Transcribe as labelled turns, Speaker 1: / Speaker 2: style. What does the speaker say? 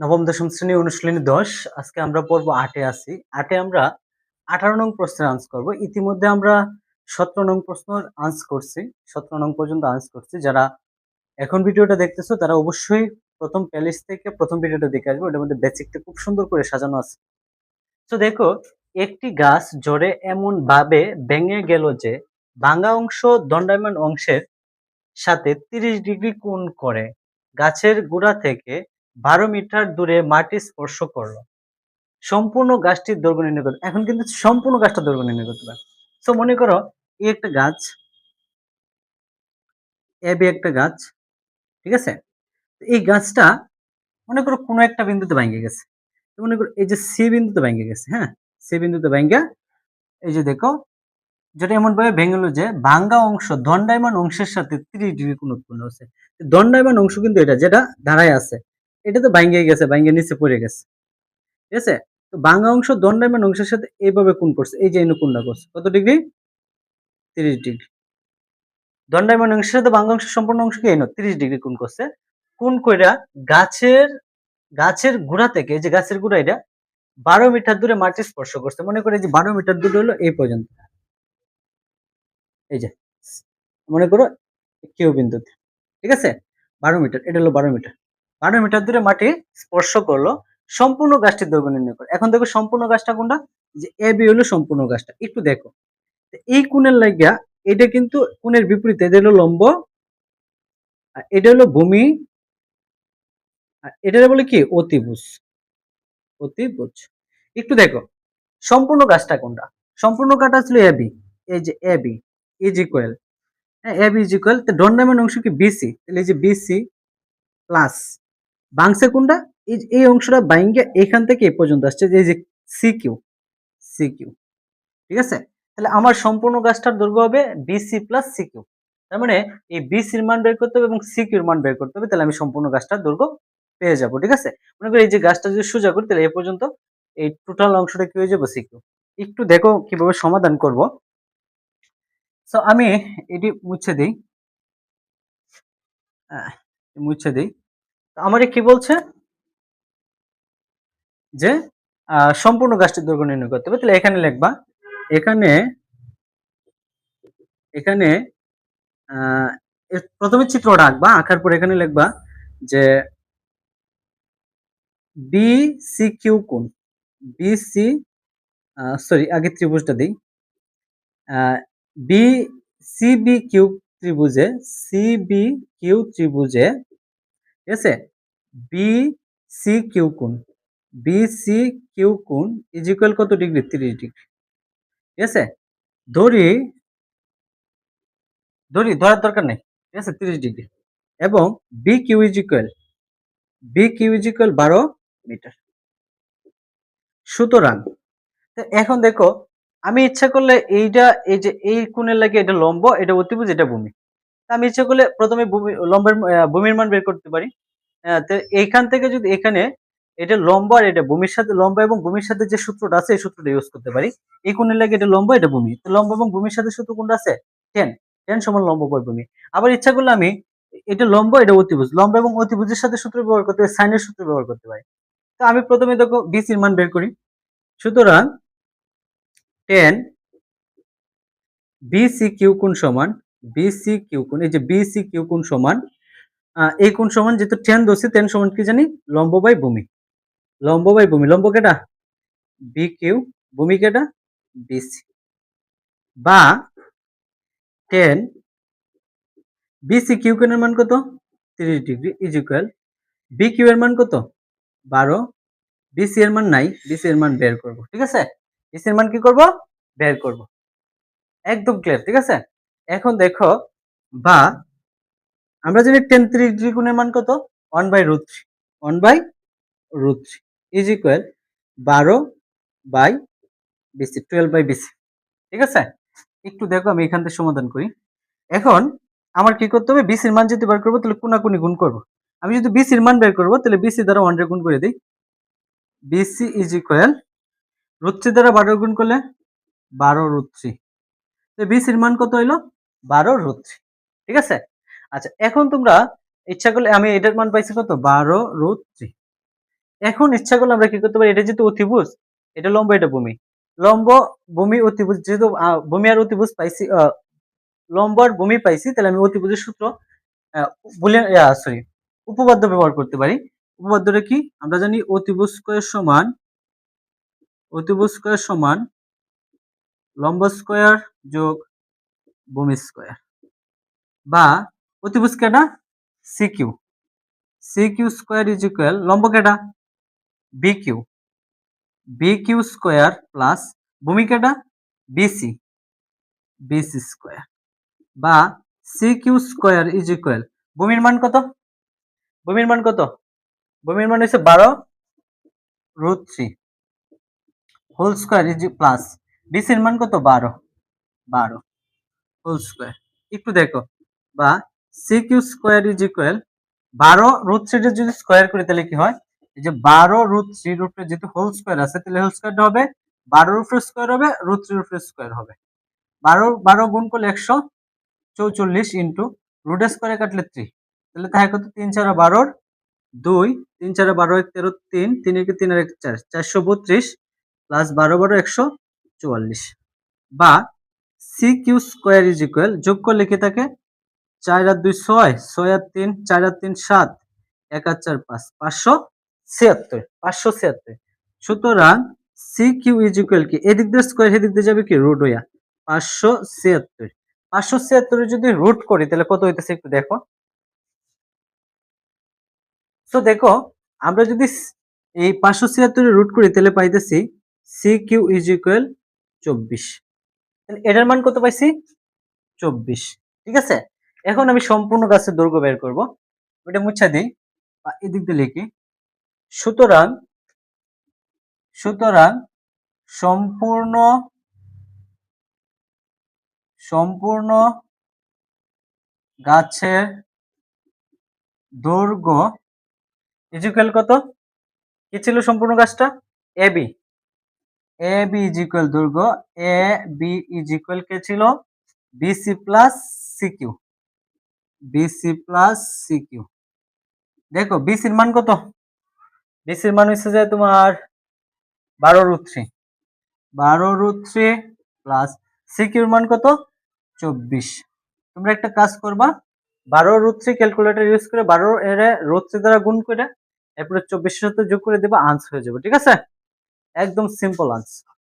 Speaker 1: নবম, দশম শ্রেণি অনুশীলনী দশ। আজকে আমরা পড়ব আটে আছি। আটে আমরা আঠারো নং প্রশ্নের আন্স করব। ইতিমধ্যে আমরা সতেরো নং প্রশ্ন আন্স করছি। সতেরো নং পর্যন্ত আন্স করছি। যারা এখন ভিডিওটা দেখতেছো, তারা অবশ্যই প্রথম প্যালেস থেকে প্রথম ভিডিওটা দেখে আসবে। ওটার মধ্যে বেসিকটা খুব সুন্দর করে সাজানো আছে। তো দেখো, একটি গাছ জোরে এমন ভাবে ভেঙে গেল যে ভাঙা অংশ দণ্ডায়মান অংশের সাথে তিরিশ ডিগ্রি কোণ করে। গাছের গোড়া থেকে বারো মিটার দূরে মাটি স্পর্শ করল। সম্পূর্ণ গাছটির দৈর্ঘ্য নির্ণয় করতে এখন কিন্তু সম্পূর্ণ গাছটা দৈর্ঘ্য নির্ণয় করতে পারে তো মনে করো, এই একটা গাছ এবি একটা গাছ, ঠিক আছে? এই গাছটা মনে করো কোনো একটা বিন্দুতে ভেঙে গেছে। মনে করো এই যে সি বিন্দুতে ভেঙে গেছে হ্যাঁ? সি বিন্দুতে ভেঙে, এই যে দেখো, যেটা এমন ভাবে ভেঙেলো যে ভাঙ্গা অংশ, দণ্ডায়মান অংশের সাথে ত্রিশ ডিগ্রি কোন উৎপন্ন হচ্ছে। দণ্ডায়মান অংশ কিন্তু এটা, যেটা দাঁড়ায় আছে। এটা তো ভাঙ্গে গেছে, ভাঙ্গে নিচে পড়ে গেছে। ঠিক আছে? তো ভাঙ্গা অংশ, দণ্ডায়মান অংশের সাথে এইভাবে কোন করছে, এই যে কোণটা করছে। কত ডিগ্রি? তিরিশ ডিগ্রি। দণ্ডায়মান অংশের সাথে ভাঙ্গা অংশের সম্পূর্ণ অংশকে এনো তিরিশ ডিগ্রি কোন করছে। কোন কইরা গাছের গাছের গোড়া থেকে যে গাছের গোড়া এটা, বারো মিটার দূরে মাটি স্পর্শ করছে। মনে করে যে বারো মিটার দূরে হলো এই পর্যন্ত। এই যে, মনে করো কেউ বিন্দুতে। ঠিক আছে? বারো মিটার, এটা হলো বারো মিটার। বারো মিটার দূরে মাটি স্পর্শ করল, সম্পূর্ণ গাছটির দৈর্ঘ্য নির্ণয় করে এখন দেখো সম্পূর্ণ গাছটা কোনটা? যে এ বি হলো সম্পূর্ণ গাছটা, একটু দেখো। এই কোণের লাগিয়া এটা কিন্তু কোণের বিপরীতে, এটা হলো লম্ব, আর এটা হলো ভূমি, আর এটা বলে কি? অতিভুজ। অতিভুজ। একটু দেখো, সম্পূর্ণ গাছটা কোনটা? সম্পূর্ণ গাছটা ছিল এ বি এই যে এ বি ইজ ইকুয়াল হ্যাঁ এ বি ইজ ইকুয়াল দণ্ডায়মান অংশ কি? বিসি তাহলে এই যে বিসি প্লাস বাংসে কোনটা? এই এই অংশটা বাইঙ্গে এখান থেকে এই পর্যন্ত আসছে, যে, এই যে সি কিউ সি কিউ ঠিক আছে? তাহলে আমার সম্পূর্ণ গাছটার দৈর্ঘ্য হবে বিসি প্লাস সি কিউ তার মানে এই বিসির মান বের করতে হবে এবং সি কিউর মান বের করতে হবে, তাহলে আমি সম্পূর্ণ গাছটার দৈর্ঘ্য পেয়ে যাব, ঠিক আছে? মনে করি এই যে গাছটা যদি সোজা করি, তাহলে এ পর্যন্ত এই টোটাল অংশটা কি হয়ে যাবে? সি কিউ একটু দেখো কীভাবে সমাধান করব। সো আমি এটি মুছে দিই। মুছে দিই। তো আমার কি বলছে? যে সম্পূর্ণ গাছটির দৈর্ঘ্য নির্ণয় করতে হবে। তাহলে এখানে লিখবা, এখানে এখানে প্রথমে চিত্রটা আঁকবা আঁকার পর এখানে লিখবা যে বি সি কিউ কোন বি সি সরি আগে ত্রিভুজটা দিই। বি সি বি কিউ ত্রিভুজে সি বি কিউ ত্রিভুজে ঠিক আছে? বি সি কিউ কোণ। বি সি কিউ কোণ ইজ ইকুয়াল কত ডিগ্রি তিরিশ ডিগ্রি ঠিক আছে? ধরি ধরি, ধরার দরকার নেই। ঠিক আছে? তিরিশ ডিগ্রি এবং B Q is equal B Q is equal বারো মিটার সুতরাং এখন দেখো, আমি ইচ্ছা করলে এইটা, এই যে, এই কোণের লাগে এটা লম্ব, এটা অতিভুজ, এটা ভূমি। আমি ইচ্ছা করলে প্রথমে লম্বের ভূমির মান বের করতে পারি। তো এইখান থেকে যদি এখানে এটা লম্বা আর এটা ভূমির সাথে, লম্বা এবং ভূমির সাথে যে সূত্রটা আছে, এই সূত্রটা ইউজ করতে পারি। এই কোণের লাগে এটা লম্বা, এটা ভূমি। তো লম্ব এবং ভূমির সাথে সূত্র কোনটা আছে? টেন টেন সমান লম্বা বাই ভূমি। আবার ইচ্ছা করলে আমি এটা লম্বা, এটা অতিভুজ। লম্বা এবং অতিভুজের সাথে সূত্র ব্যবহার করতে পারি সাইনের সূত্র ব্যবহার করতে পারি। তো আমি প্রথমে দেখো বিসির মান বের করি। সুতরাং টেন বিসি কিউ কোণ সমান বিসি কিউ কোণ, এই যে বিসি কিউ কোণ সমান এই কোণ সমান যেহেতু টেন দোষী টেন সমান কি জানি? লম্ব বাই ভূমি। লম্ব বাই ভূমি, লম্ব কেটা? বি কিউ ভূমি কেটা? বিসি বা টেন বিসি কিউ কোণের মান কত? তিরিশ degree is equal B Q এর মান কত? বারো। বিসি এর মান নাই বিসি এর মান বের করব, ঠিক আছে? বিসি এর মান কি করব? বের করব। একদম ক্লিয়ার ঠিক আছে? এখন দেখো, বা আমরা জানি টেন ত্রিশ ডিগ্রি মান কত? One by root three one by root three is equal বারো by BC twelve by BC ঠিক আছে? একটু দেখো আমি এখান থেকে সমাধান করি। এখন আমার কি করতে হবে? বিসির মান যদি বের করব, তাহলে কোনাকুনি গুণ করব। আমি যদি বিসির মান বের করব, তাহলে বিসি দ্বারা ওয়ান গুণ করে দিই। BC is equal root three দ্বারা বারো গুণ করলে বারো রুট থ্রি বিসির মান কত হইল? বারো রুট থ্রি, ঠিক আছে? আচ্ছা এখন তোমরা ইচ্ছা করলে, আমি এটার মান পাইছি কত? বারো রুট থ্রি। এখন ইচ্ছা করলে আমরা কি করতে পারি? এটা যেহেতু অতিভুজ, এটা লম্ব, এটা ভূমি। লম্ব, ভূমি, অতিভুজ, যেহেতু ভূমি আর অতিভুজ পাইছি লম্ব আর ভূমি পাইছি, তাহলে আমি অতিভুজের সূত্র সরি উপপাদ্য ব্যবহার করতে পারি। উপপাদ্যটা কি? আমরা জানি অতিভুজ স্কয়ার সমান, অতিভুজ স্কয়ার সমান লম্ব স্কোয়ার যোগ ভূমি স্কয়ার। বা অতিভুজ কেটা CQ CQ square is equal লম্ব কেটা বিকিউ বিকিউ স্কয়ার প্লাস ভূমি কেটা বিসি বিসি স্কয়ার। বা সিকিউ স্কয়ার ইজ ইকুয়াল ভূমির মান কত? ভূমির মান কত? ভূমির মান হচ্ছে বারো root three whole square is plus বিসির মান কত? বারো। বারো। হোল স্কোয়ার একটু দেখো। বা সিকিউ স্কোয়ার ইজ ইকুয়াল বারো রুট থ্রিটা যদি স্কোয়ার করি, তাহলে কি হয়? এই যে বারো রুট থ্রি রুটে যেহেতু হোল স্কোয়ার আছে, তাহলে হোল স্কয়ারটা হবে বারো রুটের স্কোয়ার হবে রুট থ্রি রুটের স্কোয়ার হবে। বারো বারো গুণ করলে একশো চৌচল্লিশ ইন্টু রুটের স্কয়ারে কাটলে থ্রি তাহলে তাই কত? তিন চার বারোর দুই, তিন চার বারো এক তেরো তিন তিন একে তিন আর এক চার, চারশো বত্রিশ প্লাস বারো বারো একশো চুয়াল্লিশ। বা C Q square is equal যোগ করলে কি থাকে? চার আর দুই ছয় ছয় আর তিন, চার আর তিন সাত, এক আর চার পাঁচ, পাঁচশো ছিয়াত্তর পাঁচশো ছিয়াত্তর। সুতরাং সি কিউ ইজ ইকুয়াল কি? এদিক দিয়ে স্কোয়ার এদিক দিয়ে যাবে কি? রুট হইয়া পাঁচশো ছিয়াত্তর। পাঁচশো ছিয়াত্তরে যদি রুট করি, তাহলে কত হইতেছে একটু দেখো। তো দেখো, আমরা যদি এই পাঁচশো ছিয়াত্তরে রুট করি, তাহলে পাইতেছি সি কিউ ইজ ইকুয়াল চব্বিশ। এটার মান কত পাইছি? চব্বিশ। ঠিক আছে? এখন আমি সম্পূর্ণ গাছের দৈর্ঘ্য বের করব। ওটা মুছা দিই। বা এদিক দিয়ে লিখি। সুতরাং সুতরাং সম্পূর্ণ সম্পূর্ণ গাছের দৈর্ঘ্য ইজিক্যাল কত? কি ছিল সম্পূর্ণ গাছটা? A B A B is equal দৈর্ঘ্য এ বি ইজিক্যাল কে ছিল? BC plus CQ BC plus CQ দেখো বিসির মান কত? বিসির মান হচ্ছে যে তোমার বারো রুট থ্রি বারো রুট থ্রি প্লাস সিকিউর মান কত? চব্বিশ। তোমরা একটা কাজ করবা, বারো রুট থ্রি ক্যালকুলেটর ইউজ করে বারো এর রুট থ্রি দ্বারা গুণ করে এরপরে চব্বিশের সাথে যোগ করে দেবা আনসার হয়ে যাবে, ঠিক আছে? একদম সিম্পল আনসার